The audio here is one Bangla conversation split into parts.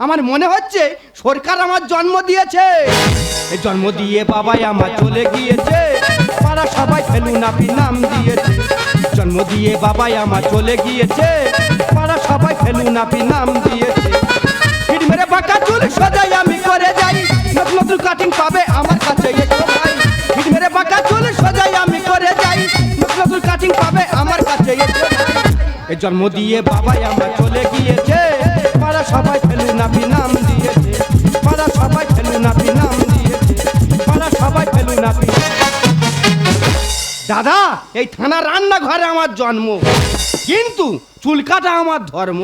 আমার মনে হচ্ছে সরকার আমার জন্ম দিয়েছে। এই জন্ম দিয়ে বাবাই আমার চলে গিয়েছে। পাড়া সবাই ফেলু নাপি নাম দিয়েছে। জন্ম দিয়ে বাবাই আমার চলে গিয়েছে। পাড়া সবাই ফেলু নাপি নাম দিয়েছে। ফিট মেরে বাঁকা চুল সজাই আমি করে যাই। নতুন নতুন কাটিং পাবে আমার কাছে এসো ভাই। ফিট মেরে বাঁকা চুল সজাই আমি করে যাই। নতুন নতুন কাটিং পাবে আমার কাছে এসো। এ জন্ম দিয়ে বাবাই আমার চলে গিয়েছে। পাড়া সবাই ফেলু নাপি নাম দিয়েছে? পাড়া সবাই ফেলু নাপি নাম দিয়েছে? পাড়া সবাই ফেলু নাপি দাদা, এই থানা রান্নাঘরে আমার জন্ম। কিন্তু চুল কাটা আমার ধর্ম।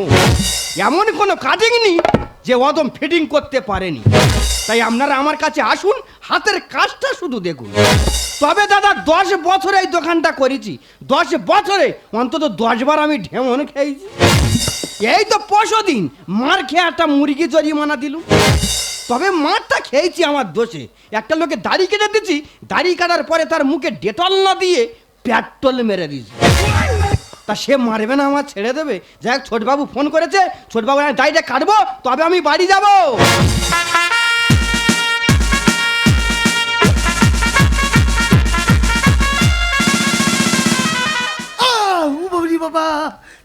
এমন কোনো কাটিং নেই যে অদম ফিটিং করতে পারেনি। তাই আপনারা আমার কাছে আসুন হাতের কাজটা শুধু দেখুন। তবে দাদা, দশ বছরে এই দোকানটা করেছি। দশ বছরে, অন্তত দশবার আমি ঢেমন খেয়েছি। এই তো পশো দিন মার খেয়ে একটা মুরগি জরিমানা দিল তবে মারটা খেয়েছি আমার দোষে। একটা লোকে দাড়ি কেটে দিচ্ছি দাড়ি কাটার পরে তার মুখে ডেটল না দিয়ে পেট্রোল মেরে দিয়েছি। তা সে মারবে না আমার ছেড়ে দেবে? যাই হোক, ছোটবাবু ফোন করেছে, ছোটবাবু দাড়িটা কাটবো, তবে আমি বাড়ি যাব। বাবা।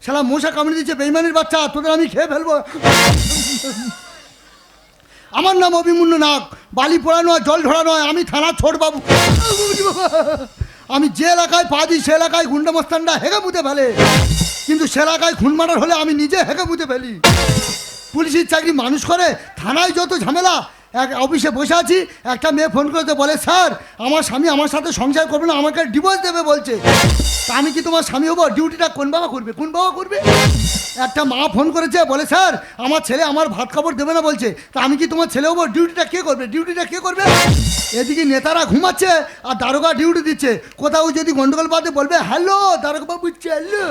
শালা মশা কামড়ে দিচ্ছে বেইমানের বাচ্চা, তোদের আমি খেয়ে ফেলব। আমার নাম অভিমন্যু নাগ। বালি পোড়া নয়, জল ঢোড়া নয়, আমি থানা ছোট বাবু। আমি যে এলাকায় পা দিই, সে এলাকায় গুন্ডা মস্তানরা হেগে মুতে ফেলে। কিন্তু সে এলাকায় খুন মারার হলে আমি নিজে হেগে মুতে ফেলি। পুলিশের চাকরি মানুষ করে, থানায় যত ঝামেলা এক অফিসে বসে আছি, একটা মেয়ে ফোন করেছে, বলে, স্যার, আমার স্বামী আমার সাথে সংসার করবে না, আমাকে ডিভোর্স দেবে, বলছে। তা আমি কি তোমার স্বামী হব? ডিউটিটা কোন বাবা করবে? কোন বাবা করবে? একটা মা ফোন করেছে, বলে, স্যার, আমার ছেলে আমার ভাত খাবার দেবে না, বলছে। তা আমি কি তোমার ছেলে হব? ডিউটিটা কে করবে? ডিউটিটা কে করবে? এদিকে নেতারা ঘুমাচ্ছে আর দারোগা ডিউটি দিচ্ছে। কোথাও যদি গন্ডগোল বাদে বলবে, হ্যালো, দারোগা বাবু হ্যালো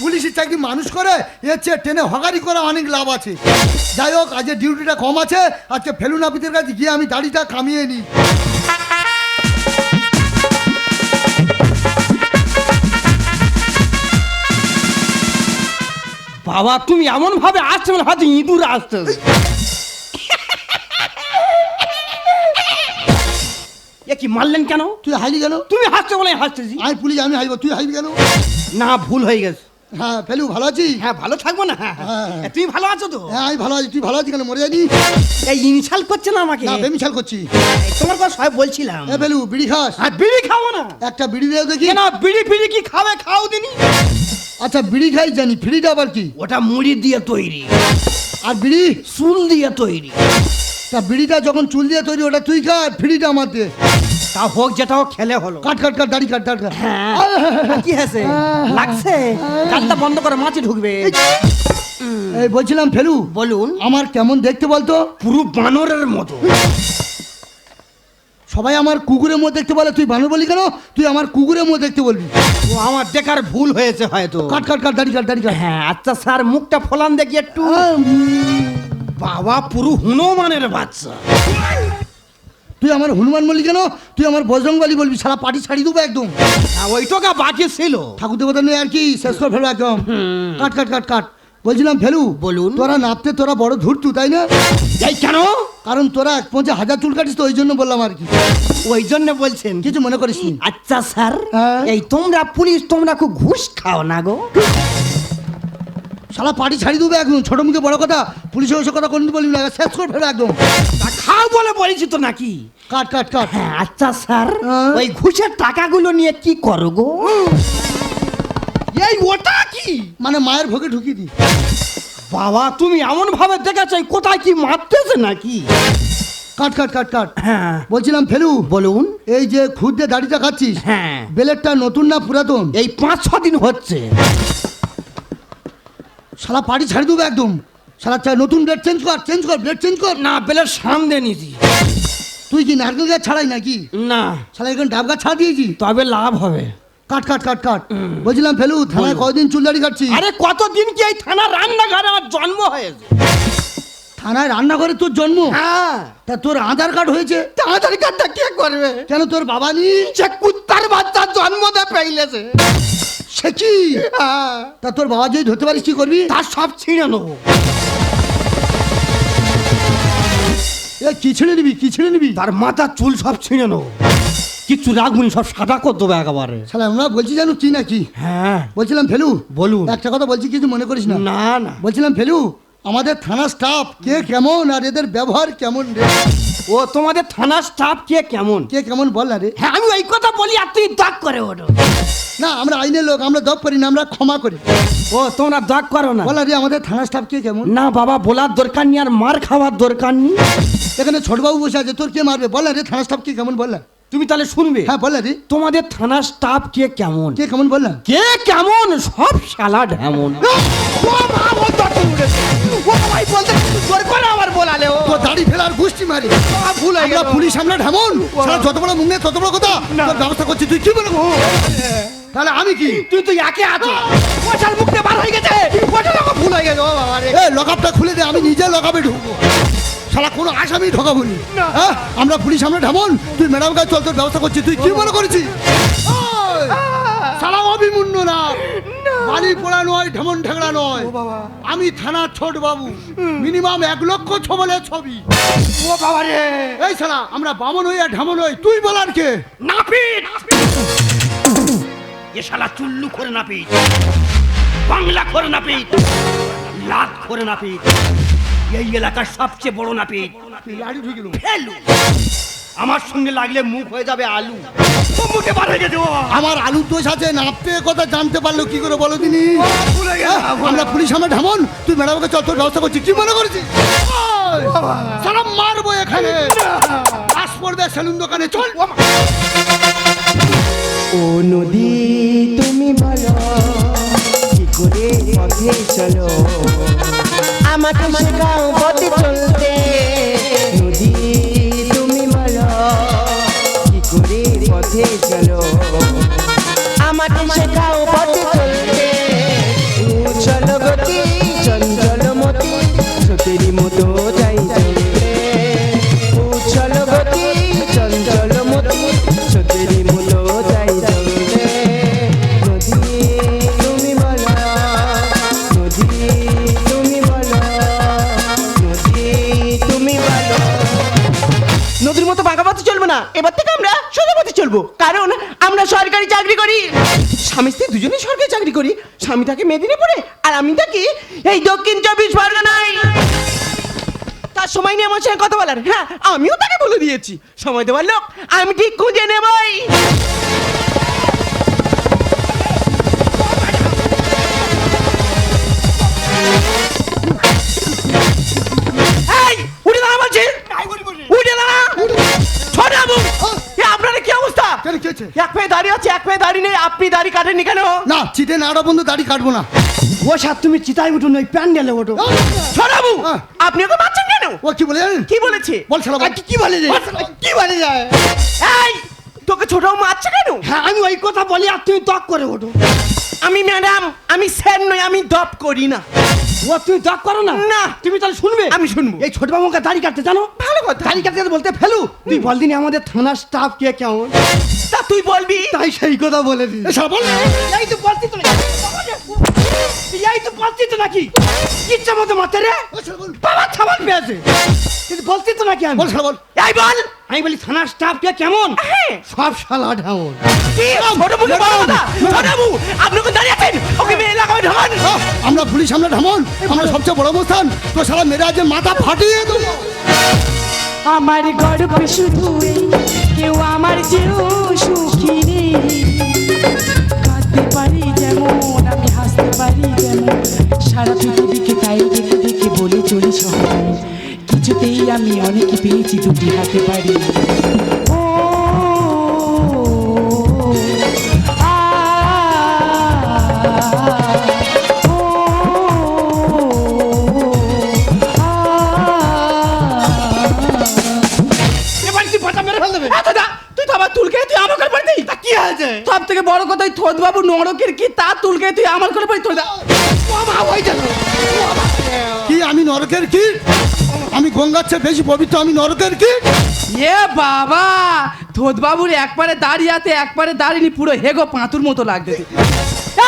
পুলিশের চাকরি মানুষ করে, এর চেয়ে ট্রেনে হকারি করা অনেক লাভ আছে। যাই হোক, আজকে ডিউটিটা কম আছে, আজকে ফেলুনাপিতের কাছে গিয়ে আমি দাড়িটা কামিয়ে নিই। বাবা তুমি এমন ভাবে আসছে মানে হয়তো ইঁদুর আসতে এ কি মারলেন কেন? তুই হাইলি কেন? তুমি হাসতে বলে হাসতেছি। আমি পুলিশ আমি হাইব তুই হাইবি কেন? না ভুল হয়ে গেছে। হ্যাঁ ফেলু ভালো আছিস? হ্যাঁ ভালো থাকব না হ্যাঁ হ্যাঁ। এ, তুমি ভালো আছো তো? হ্যাঁ আমি ভালো আছি তুই ভালো আছিস কেন? মরে যায়নি এই ইনশাল করছে না আমাকে? না বেমিশাল করছি। তোমার কথা সবাই বলছিলাম। এ ফেলু বিড়ি খাস? আর বিড়ি খাব না। একটা বিড়ি দেও দেখি। কেন বিড়ি ফিড়ি কি খাবে খাও দিনি? আচ্ছা বিড়ি খাই জানি ফ্রিটা আবার কি? ওটা মুড়ি দিয়ে তৈরি। আর বিড়ি? চুল দিয়ে তৈরি। তা বিড়িটা যখন চুল দিয়ে তৈরি ওটা তুই খা ফ্রিটা আমার দে। তা হোক যেটা হোক খেলে হলো। কাট কাট কাট দাড়ি কাট কাট হ্যাঁ। কি হয়েছে? লাগছে? কাজটা বন্ধ করে মাছি ঢুকবে। এই বলছিলাম ফেলু। বলুন। আমার কেমন দেখতে বলতো? পুরো বানরের মতো। সবাই আমার কুকুরের মধ্যে দেখতে বলে তুই বানর বলি কেন? তুই আমার কুকুরের মধ্যে দেখতে বলবি। ও আমার দেখার ভুল হয়েছে হয়তো। কাট কাট কাট দাড়ি কাট দাড়ি কাট। হ্যাঁ আচ্ছা স্যার মুখটা ফলান দেখি একটু। বাবা পুরো হনুমানের বাচ্চা। তুই আমার হনুমান বলি কেন? তুই আমার বজরংবালি বলবি সারা পাটি ছাড়ি দেবো একদম। আর ওইটুকা বাকি ছিল। ঠাকুর দেবতা নেই আর কি শেষ করে ফেলব একদম। কাট কাট কাট কাট। বলছিলাম ফেলু বলুন। তোরা নাপতে তোরা বড় ধরতু তাই না? এই কেন? কারণ তোরা এক পঞ্চে হাজার চুল কাটিস তো ওই জন্য বললাম আর কি। ওই জন্য বলছেন? কিছু মনে করিস আচ্ছা স্যার। হ্যাঁ? এই তোমরা পুলিশ তোমরা খুব ঘুষ খাও না গো। শালা পাটি ছাড়ি দেবো একদম। ছোট মুখে বড় কথা পুলিশের ওসব কথা কোনদিন বলবি না শেষ করে ফেলব একদম। তা খাও বলে বলেছি তো নাকি? কাট কাট কাট। হ্যাঁ আচ্ছা স্যার? ওই ঘুষের টাকাগুলো নিয়ে কি করো গো? এই ওটা কি? মানে মায়ের ভোগে ঢুকিয়ে দি। বাবা তুমি এমন ভাবে দেখেছ এই কোথায় কি মারতেছে নাকি? কাট কাট কাট কাট। হ্যাঁ। বলছিলাম ফেলু বলুন। এই যে খুদ দিয়ে দাড়িটা খাচ্ছিস হ্যাঁ। বেলেটটা নতুন না পুরাতন? এই পাঁচ ছ দিন হচ্ছে। শালা পাটি ছাড়ি দেবো একদম। চা নতুন ব্লেড চেঞ্জ কর চেঞ্জ কর ব্লেড চেঞ্জ কর। না বেলের সামনে নিছি তুই কি নারকেল গাছ ছাড়াই নাকি? না। সারা এখানে ডাব গাছ ছাড়া দিয়েছি। তবে লাভ হবে। কাট কাট কাট কাট। বলছিলাম ফেলু থানায় কদিন চুল দাড়ি কাটছি আরে কতদিন কি এই থানা রান্নাঘরে আমার জন্ম হয়েছে? থানায় রান্না করে তোর জন্ম? হ্যাঁ। তা তোর আধার কার্ড হয়েছে? তা আধার কার্ডটা কে করবে? কেন তোর বাবা নি সে কুত্তার বাচ্চার জন্ম দে পেইলেছে। সে কি? তা তোর বাবা যদি ধরতে পারিস কি করবি? তার সব ছিঁড়ে নেব। এ কি ছেড়ে নিবি? কি ছেড়ে নিবি? তার মাথার চুল সব ছিঁড়ে নেব। কিচ্ছু রাখবুনি সব সাদা করে দেবো একেবারে। শালা আমরা বলছি জানো কি নাকি? হ্যাঁ। বলছিলাম ফেলু বলুন। একটা কথা বলছি কিছু মনে করিস না? না না। বলছিলাম ফেলু আমাদের থানা স্টাফ কে কেমন আর এদের ব্যবহার কেমন রে? ও তোমাদের থানার স্টাফ কে কেমন? কে কেমন বল না রে। হ্যাঁ আমি ওই কথা বলি আর তুই দাগ করে ওঠো। না আমরা আইনের লোক আমরা দপ করি না আমরা ক্ষমা করি। ও তোমরা দাগ করো না। বল রে আমাদের থানা স্টাফ কে কেমন? না বাবা বলার দরকার নেই আর মার খাওয়ার দরকার নেই। এখানে ছোটবাবু বসে আছে তোর কে মারবে? বল রে থানা স্টাফ কে কেমন বল তুমি তাহলে শুনবে। হ্যাঁ বল রে। তোমাদের থানার স্টাফ কে কেমন? কে কেমন বল না কে কেমন? সব শালা ঢেমন ও মা ও উড়েছে ও ভাই বলতে জোর করে আমার বলালে ও। দাড়ি ফেলার গোষ্ঠী মারি। আ, ভুল হয়ে গেল। পুলিশ আমরা ঢেমন সারা যত বড় মুখ তত বড় কথা। তোর ব্যবস্থা করছি তুই কি বলব? তাহলে আমি কি? তুই তো একে আছো। ওটার মুখে বার হয়ে গেছে। ওটা আমার ভুল হয়ে গেছে ও বাবা রে। এ লকআপটা খুলে দে আমি নিজে লকআপে ঢুকবো। সারা কোনো আসামি ঢোকাবো নি। হ্যাঁ? আমরা পুলিশ সামনে ঢেমন। তুই ম্যাডাম কাছে চল তোর ব্যবস্থা করছিস তুই কি মনে করেছিস? সারা অভিমুন্য না। বাড়ি পোড়া নয় ঢেমন ঠেকড়া নয়। আমি থানা ছোট বাবু। মিনিমাম এক লক্ষ ছবলের ছবি। ও বাবা রে। এই সালা আমরা বামন হইয়া ঢেমন হই। তুই বলার কে? নাপিত! এ শালা চুল্লু করে নাপিত বাংলা করে নাপিত লাত করে নাপিত এই এলাকার সবচেয়ে বড় লাড়ি ঢুকিল ফেলু। আমার সঙ্গে লাগলে মুখ হয়ে যাবে আলু। মুখে হয়ে গেছে আমার আলুর দোষ আছে নাপতে কথা জানতে পারল কি করে বলো তিনি? আমরা পুলিশ আমরা ঢেমন তুই ম্যাডামকে চল তোর ব্যবস্থা করছি। কি মনে করেছিস? ওই, মারবো এখানে। পড়বে সেলুন দোকানে চল। ও নদী তুমি বলো কি করে পথে চলো? আমাকে শেখাও পথে চলতে। নদী তুমি বলো কি করে পথে চলো? আমাকে চাকরি করি। স্বামী স্ত্রী দুজনে সরকারি চাকরি করি। স্বামী থাকে মেদিনীপুরে আর আমি থাকি এই দক্ষিণ চব্বিশ পরগনায়। তার সময় নিয়ে আমার সঙ্গে কথা বলার। হ্যাঁ আমিও তাকে বলে দিয়েছি। সময় দেওয়ার লোক, আমি ঠিক খুঁজে নেবই। কেন কি হয়েছে? এক পায়ে দাঁড়িয়ে আছে এক পায়ে দাঁড়িয়ে নেই আপনি দাড়ি কাটেননি কেন? না চিটে নাড়া বন্ধু দাড়ি কাটবো না। ও সার তুমি চিতাই উঠো নয় প্যান্ডেলে ওঠো। বাবু হ্যাঁ। আপনি ওকে মারছেন কেন? ও কি বলে কি বলেছে? বল শালা বল। কি বলে যায় কি বলে যায় এই তোকে ছোট মারছে কেন? হ্যাঁ আমি ওই কথা বলি আর তুমি দক করে ওঠো। আমি ম্যাডাম আমি স্যার নই আমি দপ করি না। ও তুমি ডাক করো না। না। তুমি তাহলে শুনবে? আমি শুনব। এই ছোট বাবুকে দাড়ি কাটতে জানো? ভালো কথা। দাড়ি কাটতে বলতে ফেলু। তুই বল দিনি আমাদের থানার স্টাফ কে কেমন? তা তুই বলবি। তাই সেই কথা বলে দিই সব এই তো বলছি তো এই তো বলছি তো নাকি? ইচ্ছা মতো মারতে রে? বাবা ছাবাল পেয়েছে। কিন্তু বলছি তো নাকি আমি? বল বল এই বল। আমি বলি থানার স্টাফ কে কেমন। সব শালা ঢামন কি? ছোট মুখে বড় কথা? ছোট আপনি ওকে দাঁড়িয়ে আছেন? ওকে মেয়ে এলাকায় আমরা পুলিশ আমরা ঢেমন আমরা সবচেয়ে বড় অবস্থান। তো সারা মেরে আজ মাথা ফাটিয়ে দেবো। আমার গর্ব শুধু কেউ আমার চেয়েও সুখী নেই। কাঁদতে পারি যেমন, আমি হাসতে পারি যেমন। সারা পৃথিবীকে তাই দেখে দেখে বলে চলি সবাই। কিছুতেই আমি অনেকে পেয়েছি দুটি হাতে পারি। সব থেকে বড় কথা ওই থোদ বাবু নরকের কি তা তুলকে তুই আমার করে পাই তোলা কি আমি নরকের কি? আমি গঙ্গার চেয়ে বেশি পবিত্র আমি নরকের কি? এ বাবা থোদ বাবুর একবারে দাঁড়িয়ে আছে একবারে দাঁড়িয়ে পুরো হেগো পাঁতুর মতো লাগছে।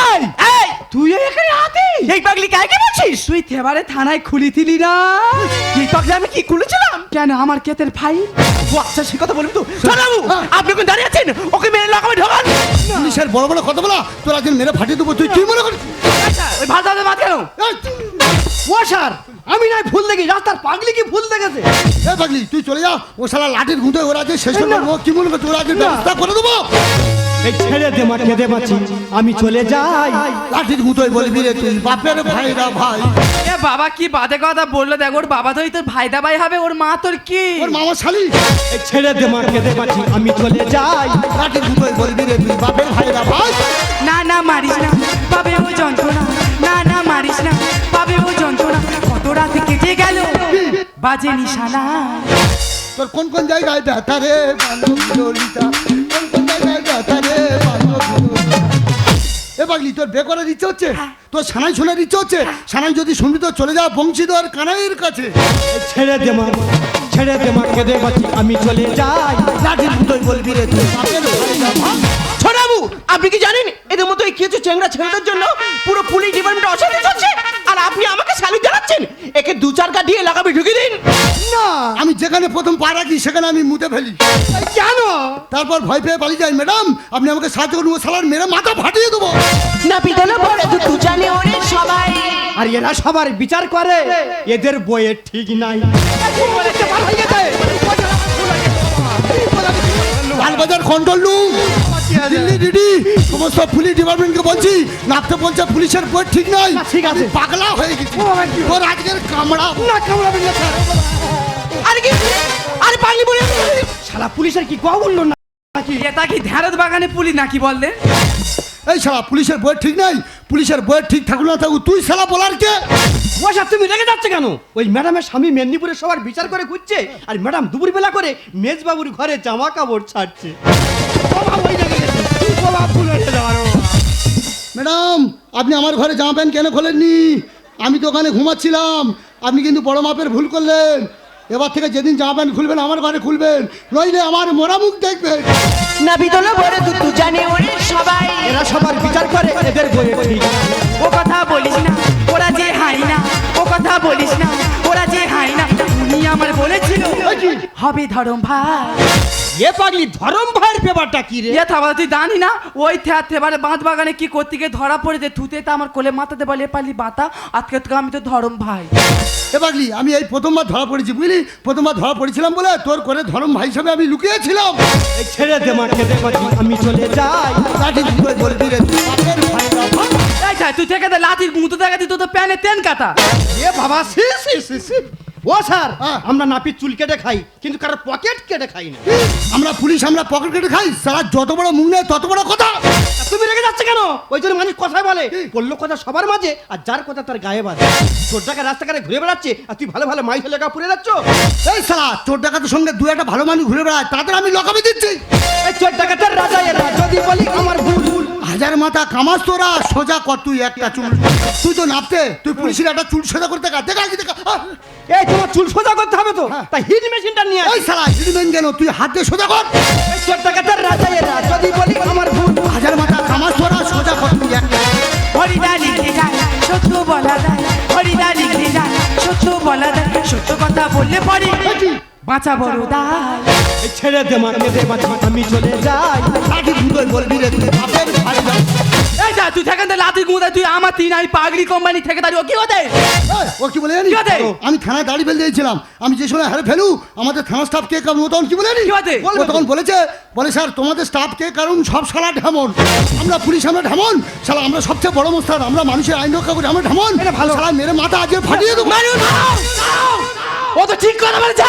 এই এই! তুই এখানে আতে এই পাগলি কাকে বলছিস? তুই থেবারে থানায় খুলিছিলি না? এই পাগলি আমি কি খুলেছিলাম? কেন আমার কেতের ফাইল? ও আচ্ছা সে কথা বলবি তো। বাবু আপনি ওখানে দাঁড়িয়ে আছেন ওকে মেরে লাগামে ঢোকান। পুলিশের বড় বড় কথা বলা তোরা একদিন মেরে ফাটিয়ে দেবো তুই কি মনে করিস ওই ভাত দাদা মাত কেন? ও স্যার আমি নাই ভুল দেখি। রাস্তার পাগলি কি ভুল দেখেছে? এ পাগলি তুই চলে যা। ও শালা লাঠির ঘুঁটে ওরা যে শেষ করবে কি মনে করছে? ওরা যে ব্যবস্থা করে দেবো। এই ছেড়ে দে মা কেঁদে বাঁচি। আমি চলে যাই। লাঠির ঘুঁটোয় বলবি রে তুই বাপের ভাইরা ভাই। এ বাবা কি বাদে কথা বলল দেখ ওর বাবা তো ওই তোর ভাইদা ভাই হবে ওর মা তোর কি? ওর মামা শালি। এই ছেড়ে দে মা কেঁদে বাঁচি আমি চলে যাই। লাঠির ঘুঁটোয় বলবি রে তুই বাপের ভাইরা ভাই। না না মারিস না পাবে ও যন্ত্রণা। না না মারিস না পাবে ও যন্ত্রণা। কত রাত কেটে গেল বাজে নিশানা। তোর কোন কোন জায়গায় ব্যথা রে? বান্ধব ললিতা কোন কোন জায়গায় ব্যথা রে বান্ধব ললিতা? এ পাগলি তোর বে করার ইচ্ছে হচ্ছে? তোর সানাই শোনার ইচ্ছে হচ্ছে? সানাই যদি শুনবি তো চলে যা বংশীধর কানাইয়ের কাছে। ছেড়ে দে মা ছেড়ে দে মা কেঁদে বাঁচি আমি চলে যাই। লাঠির ঘুঁটোয় বলবি রে তুই। বাপের ভাইরা ভাই ছোটাবু আপনি কি জানেন? এদের মতো এই কিছু চেংড়া ছেলেদের জন্য? পুরো পুলিশ ডিপার্টমেন্ট অশান্তি চলছে? আর আপনি আমাকে স্যালুট জানাচ্ছেন? একে দু চার দিয়ে লাগাবে ঢুকে দিন। না আমি যেখানে প্রথম পা রাখি সেখানে আমি মুতে ফেলি। কেন? তারপর ভয় পেয়ে পালিয়ে যাই ম্যাডাম আপনি আমাকে সাহায্য করুন ও শালার মেরে মাথা ফাটিয়ে দেবো। না পিতলে পড়ে তো তু জানে ওরে সবাই। আর এরা সবার বিচার করে এদের বইয়ের ঠিক নাই। Lalbazar control room Delhi DD সমস্ত পুলিশ ডিপার্টমেন্টকে বলছি নাপতে বলছে পুলিশের বই ঠিক নয়। ঠিক আছে। পাগলা হয়ে গেছি। ওর আজকের কামড়া। না কামড়াবেন না আরে কি? আরে পাগলি বলে শালা পুলিশের কি কোয়া বলল না নাকি? এটা কি ধ্যারত বাগানে পুলি নাকি বললে? এই শালা পুলিশের বই ঠিক নাই পুলিশের বই ঠিক থাকুক না থাকুক তুই শালা বলার কে ও স্যার তুমি রেগে যাচ্ছে কেন? ওই ম্যাডামের স্বামী মেদিনীপুরে সবার বিচার করে খুঁজছে আর ম্যাডাম দুপুর বেলা করে মেজবাবুর ঘরে জামা কাপড় ছাড়ছে। ম্যাডাম আপনি আমার ঘরে জামা প্যান্ট কেন খোলেননি? আমি তো ওখানে ঘুমাচ্ছিলাম। আপনি কিন্তু বড় মাপের ভুল করলেন। এবার থেকে যেদিন জামা প্যান্ট খুলবেন আমার ঘরে খুলবেন। নইলে আমার মোরা মুখ দেখবেন। না পিতলে পড়ে তো তু জানে ওরে সবাই। এরা সবার বিচার করে এদের ঠিক ও কথা বলিস না ওরা যে হাই না। ও কথা বলিস না ওরা যে হাই না। উনি আমার বলেছিল হবে ধরম ভাই। এ পাগলি ধরম ভাইয়ের পেপারটা কি রে ইয়ে থাবা তুই জানি না ওই থে- থেবারে বাঁধ বাগানে কি করতে গিয়ে ধরা পড়েছে থুতে তো আমার কোলে মাথাতে বলে পালি বাতা আজকে তো আমি তো ধরম ভাই এ পাগলি আমি এই প্রথমবার ধরা পড়েছি বুঝলি প্রথমবার ধরা পড়েছিলাম বলে তোর করে ধরম ভাই হিসাবে আমি লুকিয়েছিলাম এই ছেড়ে দে মা খেতে আমি চলে যাই লাঠি দুটোই বলবি রে তুই বাপের ভাই। এই ছাই তুই থেকে দে লাঠির মুতো দেখা দিত তো প্যানে তেন কাটা এ বাবা সি সি সি সি ও স্যার। আমরা নাপিত চুল কেটে খাই কিন্তু কারও পকেট কেটে খাই না আমরা পুলিশ আমরা পকেট কেটে খাই সারা যত বড় মুখ নেই তত বড় কথা। তুমি রেগে যাচ্ছে কেন? ওই জন্য মানুষ কথাই বলে বলল কথা সবার মাঝে আর যার কথা তার গায়ে বাজে। তোর টাকা রাস্তাঘাটে ঘুরে বেড়াচ্ছে আর তুই ভালো ভালো মাইস লেখা পুড়ে যাচ্ছ? এই সালা চোর ডাকাতের সঙ্গে দু একটা ভালো মানুষ ঘুরে বেড়ায় তাদের আমি লকাবে দিচ্ছি। এই চোর টাকাটার রাজা এরা যদি বলি আমার ভুল হাজার মাথা কামাস তোরা সোজা কর তুই একটা চুল। তুই তো নাপতে তুই পুলিশের একটা চুল সোজা করতে দেখা দেখা এই তোমার চুল সোজা করতে হবে তো? হ্যাঁ। তাই হিট মেশিনটা নিয়ে এই আসি সালা হিড়মেন কেন? তুই হাত দিয়ে সোজা কর। চোর টাকাটার রাজা এরা যদি বলি আমার ভুল হাজার মাথা কামাস তোরা সোজা কর। তুই একটা হরিদা লিখে যায় সত্য বলা যায় হরিদা লিখে যায় সত্য বলা যায় সত্য কথা বললে পরে বাঁচা বড় দায় এই ছেড়ে দে মা কেঁদে বাঁচি আমি চলে যাই। লাঠি দুটোই বলবি রে তুই বাপের ভাই। যা তুই থেকে লাঠির মুতো তুই আমার তিন আমি পাগড়ি কোম্পানি থেকে দাঁড়িয়ে ও কি হতে? ও কি বলে জানি কি আমি থানায় দাঁড়িয়ে ফেলে দিয়েছিলাম। আমি যে সময় হারে ফেলু আমাদের থানা স্টাফ কে কারণ ও তখন কি বলে জানি? কি হতে? ও তখন বলেছে বলে স্যার তোমাদের স্টাফ কে কারণ সব শালা ঢেমন। আমরা পুলিশ আমরা ঢেমন। শালা আমরা সবচেয়ে বড় মোস্তান আমরা মানুষের আইন রক্ষা করি আমরা ঢেমন। ভালো। শালা মেরে মাথা আজকে ফাটিয়ে দেবো। ও তো ঠিক কথা বলেছে।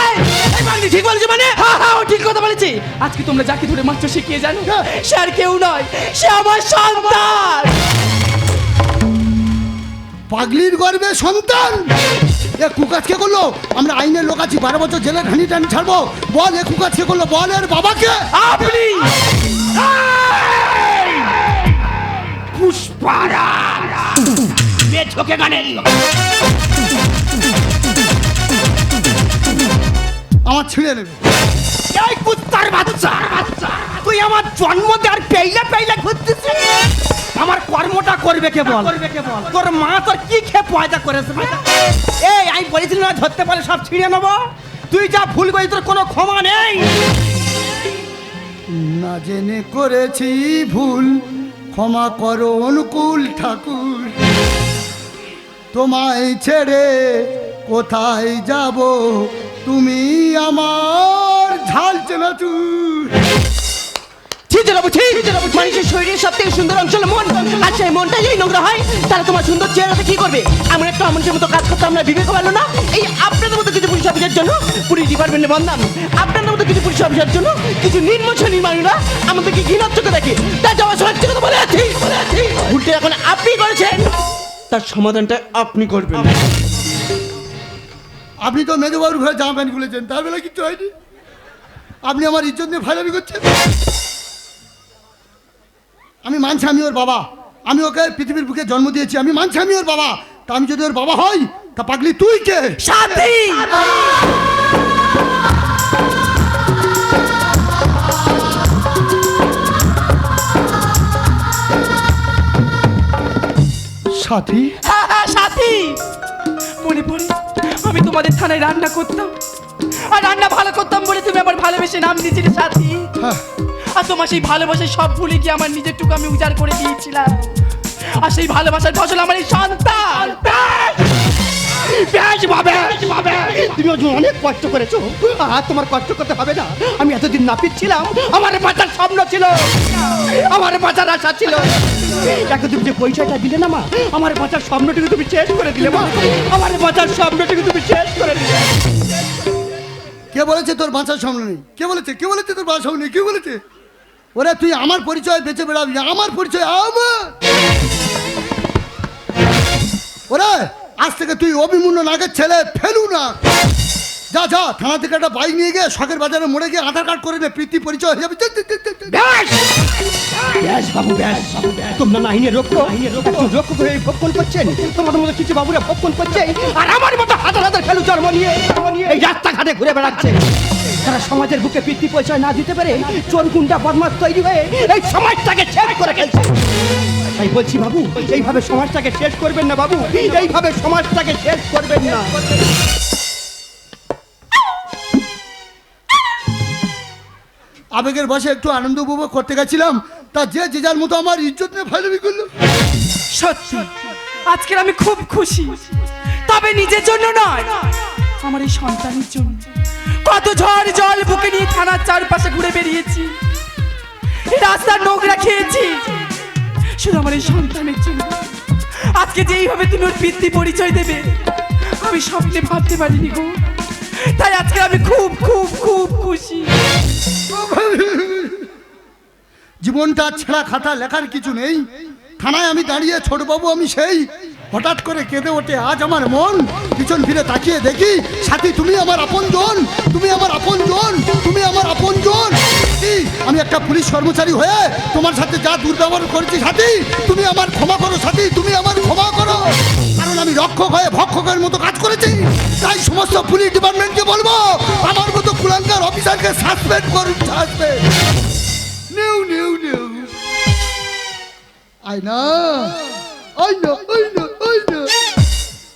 এই ঠিক বলেছে মানে? হ্যাঁ হ্যাঁ ও ঠিক কথা বলেছে। আজকে তোমরা যাকে ধরে মাত্র শিখিয়ে জানো? সে আর কেউ নয় সে আমার সন্তান। পাগলির গর্বে সন্তান? এ কুকাজ কে করল? আমরা আইনের লোক আছি বারো বছর জেলে ঘানি টানি ছাড়বো। বল এ কুকাজ কে করল? বল এর বাবাকে। আপনি! পুষ্পারা ঝোঁকে গানে ছিঁড়ে নেবে। এই কুত্তার বাচ্চা! তুই আমার জন্ম দেওয়ার পেইলা পেইলা ঘুরতিস আমার কর্মটা করবে কে বল? তোর মা তোর কি খেয়ে পয়দা করেছে? এই আমি বলেছিলাম না ধরতে পারলে সব ছিঁড়ে নেব। তুই যা ভুল করি তোর কোনো ক্ষমা নেই। না জেনে করেছি ভুল ক্ষমা করো অনুকূল ঠাকুর। তোমায় ছেড়ে কোথায় যাব? তুমি আমার ঝাল ঠিক মানুষের শরীরের সব থেকে সুন্দর অংশ হলো মন। আর সেই মনটা যদি নোংরা হয় তাহলে তোমার সুন্দর চেহারাতে কি করবে? এমন একটা অমনুষের মতো কাজ করতে আমরা বিবেক পারল না। এই আপনাদের মতো কিছু পুলিশ অফিসার জন্য পুলিশ ডিপার্টমেন্টে বন্ধন আপনাদের মতো কিছু পুলিশ অফিসার জন্য কিছু নির্মম শ্রেণির মানুষরা আমাদেরকে ঘৃণার চোখে দেখে। তাই যাওয়ার সময় কথা বলে আছি ভুলটা এখন আপনি করেছেন। তার সমাধানটা আপনি করবেন। আপনি তো মেজবাবুর ঘরে জামা প্যান্ট খুলেছেন তার বেলা কিছু হয়নি। আপনি আমার ইজ্জত নিয়ে ফাইলামি করছেন। আমি মানছি আমি ওর বাবা। আমি ওকে পৃথিবীর বুকে জন্ম দিয়েছি আমি মানছি আমি ওর বাবা। তা আমি যদি ওর বাবা হই তা পাগলি তুই কে? সাথী সাথী? হ্যাঁ হ্যাঁ সাথী! মনে পড়ে তোমাদের থানায় রান্না করতাম। আর রান্না ভালো করতাম বলে তুমি আমার ভালোবেসে নাম দিয়েছিলে সাথী। হ্যাঁ। আর তোমার সেই ভালোবাসায় সব ভুলে গিয়ে আমার নিজের টুকু আমি উজাড় করে দিয়েছিলাম। আর সেই ভালোবাসার ফসল আমার এই সন্তান! বেশ ভাবে তুমি ওর জন্য অনেক কষ্ট করেছ। আর তোমার কষ্ট করতে হবে না। আমি এতদিন নাপিত ছিলাম। আমার বাঁচার স্বপ্ন ছিল। আমার বাঁচার আশা ছিল। দেখো তুমি যে পয়সাটা দিলে না মা আমার বাঁচার স্বপ্নটুকু তুমি শেষ করে দিলে মা। আমার বাঁচার স্বপ্নটুকু তুমি শেষ করে দিলে। কে বলেছে তোর বাঁচার সামনে নেই? কে বলেছে? কে বলেছে তোর বাঁচার সামনে নেই? কে বলেছে? ওরে তুই আমার পরিচয় বেঁচে বেড়াবি আমার পরিচয় আমার! ওরে! আজ থেকে তুই অভিমন্য নাগের ছেলে ফেলু না। যা যা থানা থেকে একটা বাইক নিয়ে গিয়ে শখের বাজারে মোড়ে গিয়ে আধার কার্ড করে নে প্রীতি পরিচয় হয়ে যাবে। চল, চল। ব্যাস! ব্যাস বাবু ব্যাস। তোমরা না আইনের রক্ষ একজন রক্ষক হয়ে ভক্ষণ করছেন তোমাদের মতো কিছু বাবুরা ভক্ষণ করছে আর আমার মতো হাজার হাজার ফেলু জন্ম নিয়ে এই রাস্তাঘাটে ঘুরে বেড়াচ্ছে। তারা সমাজের বুকে বৃত্তি পয়সা না দিতে পারে চোর গুন্ডা বদমাস তৈরি হয়ে এই সমাজটাকে শেষ করে ফেলছে। তাই বলছি বাবু এইভাবে সমাজটাকে শেষ করবেন না বাবু এইভাবে সমাজটাকে শেষ করবেন না। আবেগের বসে একটু আনন্দ উপভোগ করতে গেছিলাম। তা যে যে যার মতো আমার ইজ্জত নিয়ে ফাইলামি করল। সত্যি, আজকের আমি খুব খুশি। তবে নিজের জন্য নয়, আমার এই সন্তানের জন্য। কত ঝড় জল বুকে নিয়ে থানার চারপাশে ঘুরে বেরিয়েছি। রাস্তার নোংরা খেয়েছি। শুধু আমার এই সন্তানের জন্য। আজকে যে এইভাবে তুমি ওর পিতৃ পরিচয় দেবে, আমি স্বপ্নে ভাবতে পারিনি গো। তাই আজকে আমি খুব খুব খুব খুশি। জীবনটা ছেঁড়া খাতা লেখার কিছু নেই। থানায় আমি দাঁড়িয়ে ছোট ছোটবাবু আমি সেই হঠাৎ করে কেঁদে ওঠে, আজ আমার মন, পিছন ফিরে তাকিয়ে দেখি, সাথী, তুমি আমার আপন জন তুমি আমার আপন জন তুমি আমার আপন জন আমি একটা পুলিশ কর্মচারী হয়ে তোমার সাথে যা দুর্ব্যবহার করেছি, সাথী, তুমি আমার ক্ষমা করো, সাথী, তুমি আমার ক্ষমা করো। কারণ আমি রক্ষক হয়ে ভক্ষকের মতো কাজ করেছি। তাই সমস্ত পুলিশ ডিপার্টমেন্টকে বলব, আমার মতো কুলাঙ্কার অফিসারকে সাসপেন্ড করুন সাসপেন্ড নেউ নেউ আয়না আয়না। আয়না আয়না।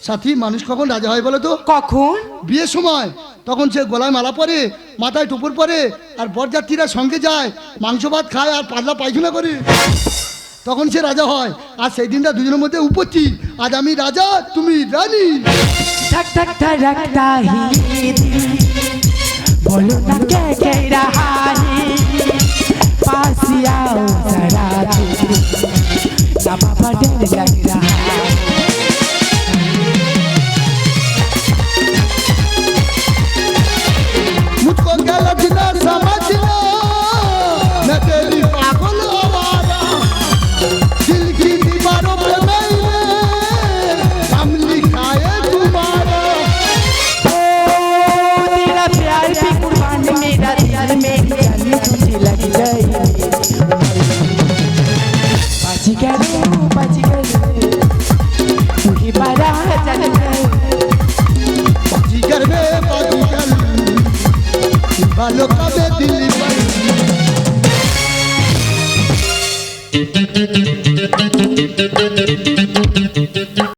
সাথী মানুষ কখন রাজা হয় বলো তো কখন বিয়ের সময় তখন সে গলায় মালা পরে মাথায় টুপুর পরে আর বরযাত্রীরা সঙ্গে যায় মাংস ভাত খায় আর পাতলা পায়খানা করে তখন সে রাজা হয় আর সেই দিনটা দুজনের মধ্যে উপস্থিত আজ আমি রাজা তুমি রানী धक धक धड़कता ही दिल बोलो ना क्या कह रहा है पास आओ जरा दिल ना बाबा डर लग रहा है I love you.